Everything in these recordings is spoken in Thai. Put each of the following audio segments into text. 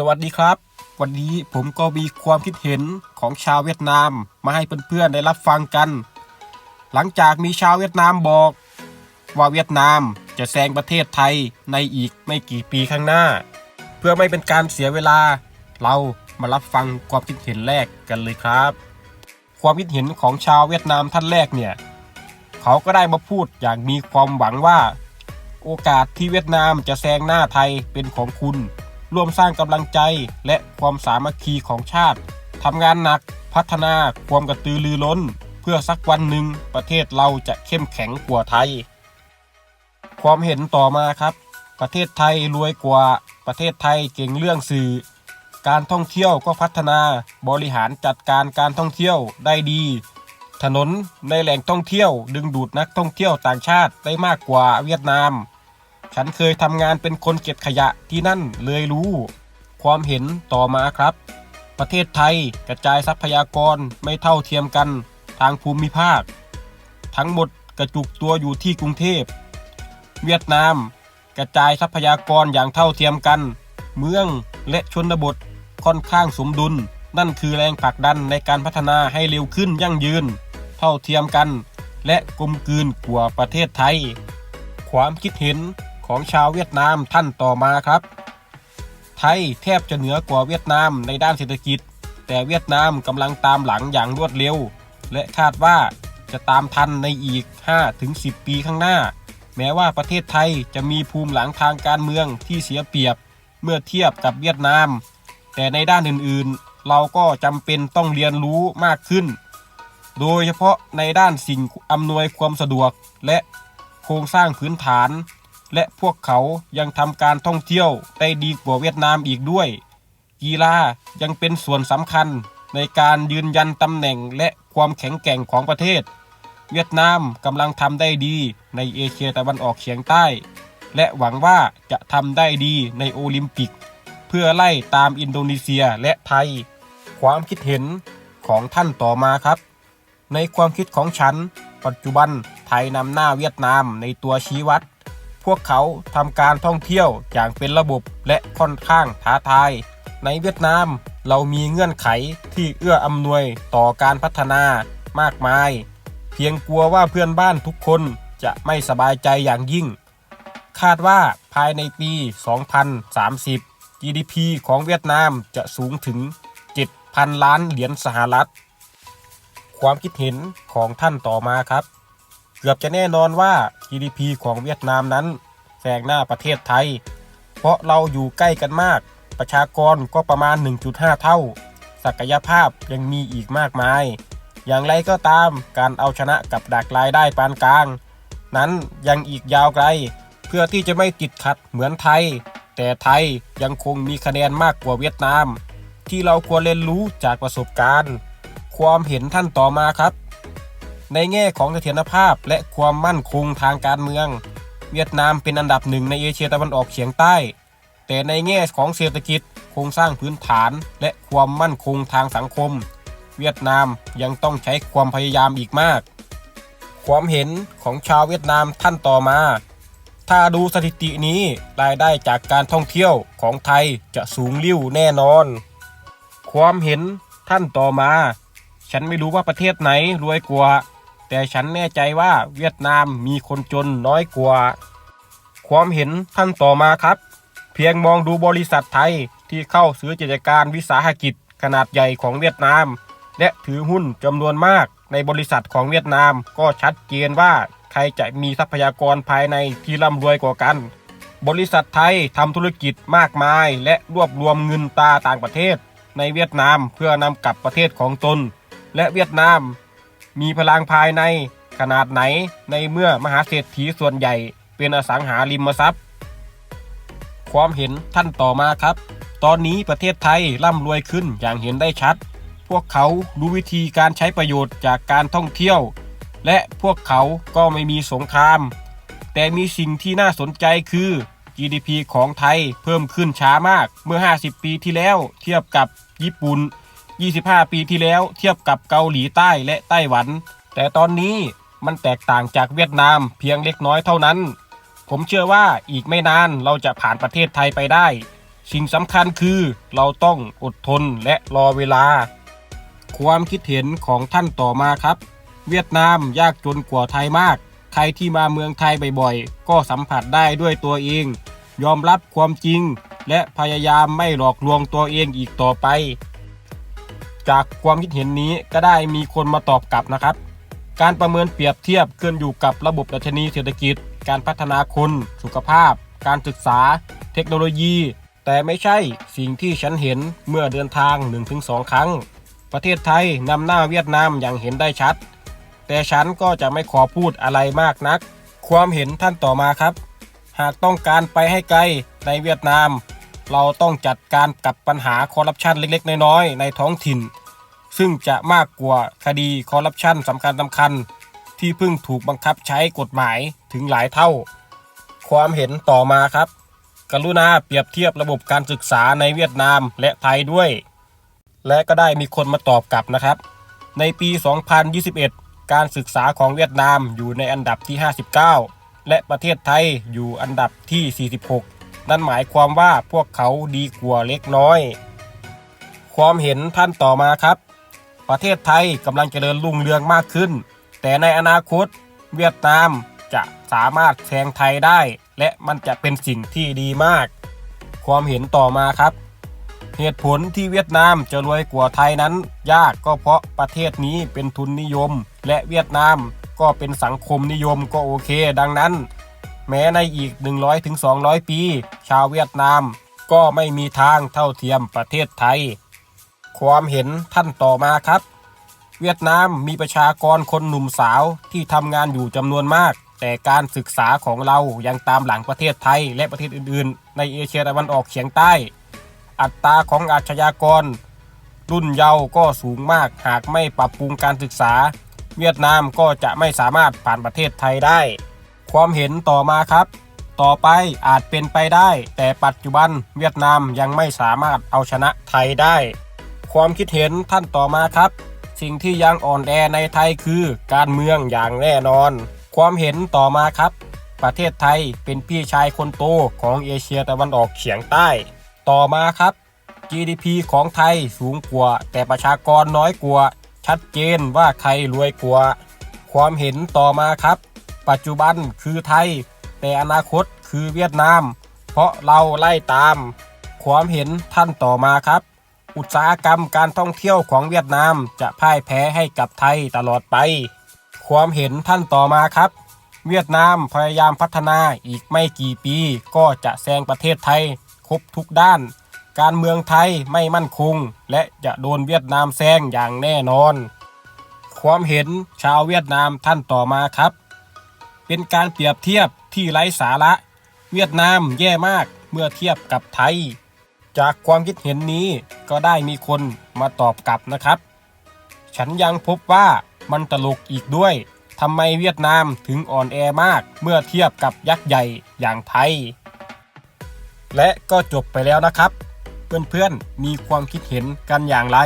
สวัสดีครับ วันนี้ผมก็มีความคิดเห็นของชาวเวียดนามมาให้เพื่อนๆได้รับฟังกัน หลังจากมีชาวเวียดนามบอก ว่าเวียดนามจะแซงประเทศไทยในอีกไม่กี่ปีข้างหน้า เพื่อไม่เป็นการเสียเวลา เรามารับฟังความคิดเห็นแรกกันเลยครับ ความคิดเห็นของชาวเวียดนามท่านแรกเนี่ยเขาก็ได้มาพูดอย่างมีความหวังว่า โอกาสที่เวียดนามจะแซงหน้าไทยเป็นของคุณ ร่วมสร้างกำลังใจและความสามัคคีของชาติทำงานหนักพัฒนาความกระตือรือร้น เพื่อสักวันหนึ่งประเทศเราจะเข้มแข็งกว่าไทย ความเห็นต่อมาครับ ประเทศไทยรวยกว่า ประเทศไทยเก่งเรื่องสื่อ การท่องเที่ยวก็พัฒนาบริหารจัดการการท่องเที่ยวได้ดี ถนนในแหล่งท่องเที่ยวดึงดูดนักท่องเที่ยวต่างชาติได้มากกว่าเวียดนาม ฉันเคยทำงานเป็นคนเก็บขยะที่นั่นเลยรู้ ความเห็นต่อมาครับ ประเทศไทยกระจายทรัพยากรไม่เท่าเทียมกันทางภูมิภาค ทั้งหมดกระจุกตัวอยู่ที่กรุงเทพ เวียดนาม กระจายทรัพยากรอย่างเท่าเทียมกัน เมืองและชนบทค่อนข้างสมดุล นั่นคือแรงผลักดันในการพัฒนาให้เร็วขึ้นยั่งยืน เท่าเทียมกัน และกลมกลืนกว่าประเทศไทย ความคิดเห็น ของชาวเวียดนามท่านต่อมาครับ ไทยแทบจะเหนือกว่าเวียดนามในด้านเศรษฐกิจ แต่เวียดนามกำลังตามหลังอย่างรวดเร็ว และคาดว่าจะตามทันในอีก 5-10 ปีข้างหน้า แม้ว่าประเทศไทยจะมีภูมิหลังทางการเมืองที่เสียเปรียบเมื่อเทียบกับเวียดนาม แต่ในด้านอื่นๆ เราก็จำเป็นต้องเรียนรู้มากขึ้น โดยเฉพาะในด้านสิ่งอำนวยความสะดวกและโครงสร้างพื้นฐาน และพวกเขายังทำการท่องเที่ยวได้ดีกว่าเวียดนามอีกด้วย กีฬายังเป็นส่วนสำคัญในการยืนยันตำแหน่งและความแข็งแกร่งของประเทศ เวียดนามกำลังทำได้ดีในเอเชียตะวันออกเฉียงใต้ และหวังว่าจะทำได้ดีในโอลิมปิก เพื่อไล่ตามอินโดนีเซียและไทย ความคิดเห็นของท่านต่อมาครับ ในความคิดของฉัน ปัจจุบันไทยนำหน้าเวียดนามในตัวชี้วัด วกเขาทำการท่องเที่ยวอย่างเป็นระบบและค่อนข้างท้าทาย ในเวียดนามเรามีเงื่อนไขที่เอื้ออำนวยต่อการพัฒนามากมาย เพียงกลัวว่าเพื่อนบ้านทุกคนจะไม่สบายใจอย่างยิ่ง คาดว่าภายในปี 2030 GDP ของเวียดนามจะสูงถึง 7,000 ล้านเหรียญสหรัฐ ความคิดเห็นของท่านต่อมาครับ เกือบจะแน่นอนว่า GDP ของเวียดนามนั้นแซงหน้าประเทศไทย เพราะเราอยู่ใกล้กันมาก ประชากรก็ประมาณ 1.5 เท่า ศักยภาพยังมีอีกมากมาย อย่างไรก็ตามการเอาชนะกับดักรายได้ปานกลาง นั้นยังอีกยาวไกล เพื่อที่จะไม่ติดขัดเหมือนไทย แต่ไทยยังคงมีคะแนนมากกว่าเวียดนาม ที่เราควรเรียนรู้จากประสบการณ์ ความเห็นท่านต่อมาครับ ในแง่ของเสถียรภาพและความมั่นคงทางการเมือง เวียดนามเป็นอันดับหนึ่งในเอเชียตะวันออกเฉียงใต้ แต่ในแง่ของเศรษฐกิจโครงสร้างพื้นฐาน และความมั่นคงทางสังคม เวียดนามยังต้องใช้ความพยายามอีกมาก ความเห็นของชาวเวียดนามท่านต่อมา ถ้าดูสถิตินี้รายได้จากการท่องเที่ยวของไทยจะสูงลิ่วแน่นอน ความเห็นท่านต่อมา ฉันไม่รู้ว่าประเทศไหนรวยกว่า แต่ฉันแน่ใจว่าเวียดนามมีคนจนน้อยกว่า ความเห็นท่านต่อมาครับ เพียงมองดูบริษัทไทยที่เข้าซื้อกิจการวิสาหกิจขนาดใหญ่ของเวียดนาม และถือหุ้นจำนวนมากในบริษัทของเวียดนามก็ชัดเจนว่าใครจะมีทรัพยากรภายในที่ร่ำรวยกว่ากัน บริษัทไทยทำธุรกิจมากมาย และรวบรวมเงินตาต่างประเทศ ในเวียดนามเพื่อนำกลับประเทศของตน และเวียดนาม มีพลังภายในขนาดไหนในเมื่อมหาเศรษฐีส่วนใหญ่เป็นอสังหาริมทรัพย์ ความเห็นท่านต่อมาครับ ตอนนี้ประเทศไทยร่ำรวยขึ้นอย่างเห็นได้ชัด พวกเขารู้วิธีการใช้ประโยชน์จากการท่องเที่ยว และพวกเขาก็ไม่มีสงคราม แต่มีสิ่งที่น่าสนใจคือ GDP ของไทยเพิ่มขึ้นช้ามากเมื่อ 50 ปีที่แล้วเทียบกับญี่ปุ่น 25 ปีที่แล้วเทียบกับเกาหลีใต้และไต้หวัน แต่ตอนนี้มันแตกต่างจากเวียดนามเพียงเล็กน้อยเท่านั้น ผมเชื่อว่าอีกไม่นานเราจะผ่านประเทศไทยไปได้ สิ่งสำคัญคือเราต้องอดทนและรอเวลา ความคิดเห็นของท่านต่อมาครับ เวียดนามยากจนกว่าไทยมาก ใครที่มาเมืองไทยบ่อยๆ ก็สัมผัสได้ด้วยตัวเอง ยอมรับความจริง และพยายามไม่หลอกลวงตัวเองอีกต่อไป จากความคิดเห็นนี้ก็ได้มีคนมาตอบกลับนะครับ การประเมินเปรียบเทียบขึ้นอยู่กับระบบดัชนีเศรษฐกิจ การพัฒนาคน สุขภาพ การศึกษา เทคโนโลยี แต่ไม่ใช่สิ่งที่ฉันเห็นเมื่อเดินทาง 1-2 ครั้ง ประเทศไทยนำหน้าเวียดนามอย่างเห็นได้ชัด แต่ฉันก็จะไม่ขอพูดอะไรมากนัก ความเห็นท่านต่อมาครับ หากต้องการไปให้ไกลในเวียดนามเราต้องจัดการกับปัญหาคอร์รัปชันเล็กๆ น้อยๆ ในท้องถิ่น ซึ่งจะมากกว่าคดีคอร์รัปชันสำคัญสำคัญ ที่เพิ่งถูกบังคับใช้กฎหมายถึงหลายเท่า ความเห็นต่อมาครับ กรุณาเปรียบเทียบระบบการศึกษาในเวียดนามและไทยด้วย และก็ได้มีคนมาตอบกลับนะครับ ในปี 2021 การศึกษาของเวียดนามอยู่ในอันดับที่ 59 และประเทศไทยอยู่อันดับที่ 46 นั่นหมายความว่าพวกเขาดีกว่าเล็กน้อย ความเห็นท่านต่อมาครับ ประเทศไทยกำลังเจริญรุ่งเรืองมากขึ้น แต่ในอนาคตเวียดนามจะสามารถแซงไทยได้ และมันจะเป็นสิ่งที่ดีมาก ความเห็นต่อมาครับ เหตุผลที่เวียดนามจะรวยกว่าไทยนั้น ยากก็เพราะประเทศนี้เป็นทุนนิยม และเวียดนามก็เป็นสังคมนิยมก็โอเค ดังนั้น แม้ในอีก 100-200 ปี ชาวเวียดนามก็ไม่มีทางเท่าเทียมประเทศไทย ความเห็นท่านต่อมาครับ เวียดนามมีประชากรคนหนุ่มสาวที่ทำงานอยู่จำนวนมาก แต่การศึกษาของเรายังตามหลังประเทศไทยและประเทศอื่นๆ ในเอเชียตะวันออกเฉียงใต้ อัตราของอาชญากร รุ่นเยาว์ก็สูงมากหากไม่ปรับปรุงการศึกษา เวียดนามก็จะไม่สามารถผ่านประเทศไทยได้ ความเห็นต่อมาครับต่อไปอาจเป็นไปได้ แต่ปัจจุบันเวียดนามยังไม่สามารถเอาชนะไทยได้ ความคิดเห็นท่านต่อมาครับ สิ่งที่ยังอ่อนแอในไทยคือการเมืองอย่างแน่นอน ความเห็นต่อมาครับ ประเทศไทยเป็นพี่ชายคนโตของเอเชียตะวันออกเฉียงใต้ ต่อมาครับ GDP ของไทยสูงกว่า แต่ประชากรน้อยกว่า ชัดเจนว่าใครรวยกว่า ความเห็นต่อมาครับ ปัจจุบันคือไทย แต่อนาคตคือเวียดนาม เพราะเราไล่ตาม ความเห็นท่านต่อมาครับ อุตสาหกรรมการท่องเที่ยวของเวียดนามจะพ่ายแพ้ให้กับไทยตลอดไป ความเห็นท่านต่อมาครับ เวียดนามพยายามพัฒนาอีกไม่กี่ปี ก็จะแซงประเทศไทยครบทุกด้าน การเมืองไทยไม่มั่นคง และจะโดนเวียดนามแซงอย่างแน่นอน ความเห็นชาวเวียดนามท่านต่อมาครับ เป็นการเปรียบเทียบที่ไร้สาระ เวียดนามแย่มากเมื่อเทียบกับไทย จากความคิดเห็นนี้ก็ได้มีคนมาตอบกลับนะครับ ฉันยังพบว่ามันตลกอีกด้วยทำไมเวียดนามถึงอ่อนแอมากเมื่อเทียบกับยักษ์ใหญ่อย่างไทย และก็จบไปแล้วนะครับ เพื่อนๆมีความคิดเห็นกันอย่างไร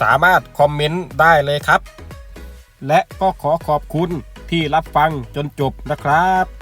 สามารถคอมเมนต์ได้เลยครับ และก็ขอขอบคุณที่รับฟังจนจบนะครับ